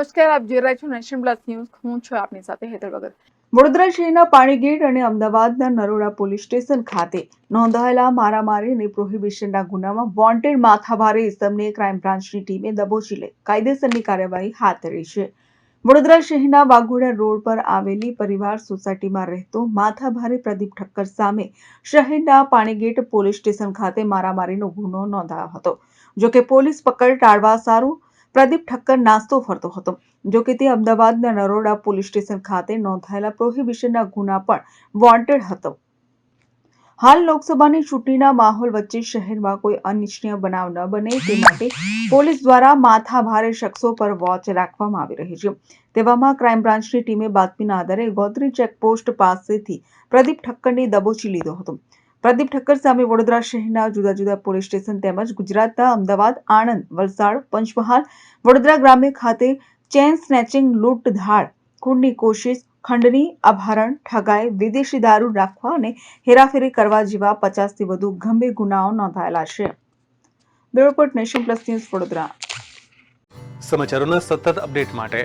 નમસ્કાર, આપ જોઈ રહ્યા છો નેશન પ્લસ ન્યૂઝ. હું છું આપની સાથે હેતર ભગત. વડોદરા શહેરના પાણીગેટ અને અમદાવાદના નરોડા પોલીસ સ્ટેશન ખાતે નોંધાયેલા મારામારી અને પ્રોહિબિશનના ગુનામાં વોન્ટેડ માથાભારે ઇસમને ક્રાઇમ બ્રાન્ચની ટીમે દબોચી લઈ કાયદેસરની કાર્યવાહી હાથ ધરી છે. વડોદરા શહેરના વાઘોડા રોડ પર આવેલી પરિવાર સોસાયટીમાં રહેતો માથાભારે પ્રદીપ ઠક્કર સામે શહેરના પાણીગેટ પોલીસ સ્ટેશન ખાતે મારામારીનો ગુનો નોંધાયો હતો. જોકે પોલીસ પકડ ટાળવા સારું પ્રદીપ ઠક્કર નાસ્તો ફરતો હતો. જો કે તે અમદાવાદના નરોડા પોલીસ સ્ટેશન ખાતે નોંધાયેલા પ્રોહિબિશનના ગુના પણ વોન્ટેડ હતો. હાલ લોકસભાની ચૂંટણીના માહોલ વચ્ચે શહેરમાં કોઈ અનિચ્છનીય બનાવ ન બને તે માટે પોલીસ દ્વારા માથાભારે શખ્સો પર વોચ રાખવામાં આવી રહી છે. તેવામાં ક્રાઇમ બ્રાન્ચની ટીમે બાતમીના આધારે ગોત્રી ચેકપોસ્ટ પાસેથી પ્રદીપ ઠક્કરને દબોચી લીધો હતો. પ્રદીપ ઠક્કર સામે વડોદરા શહેરના જુદા જુદા પોલીસ સ્ટેશન તેમજ ગુજરાતના અમદાવાદ, આણંદ, વલસાડ, પંચમહાલ, વડોદરા ગ્રામ્ય ખાતે ચેન સ્નેચિંગ લૂંટ ધાડ, ખૂનની કોશિશ, ખંડની અપહરણ, ઠગાઈ, વિદેશી દારૂ રાખવા અને હેરાફેરી કરવા જેવા પચાસથી વધુ ગંભીર ગુનાઓ નોંધાયેલા છે. Bureau Nation Plus News Vadodara. સમાચારોના સતત અપડેટ માટે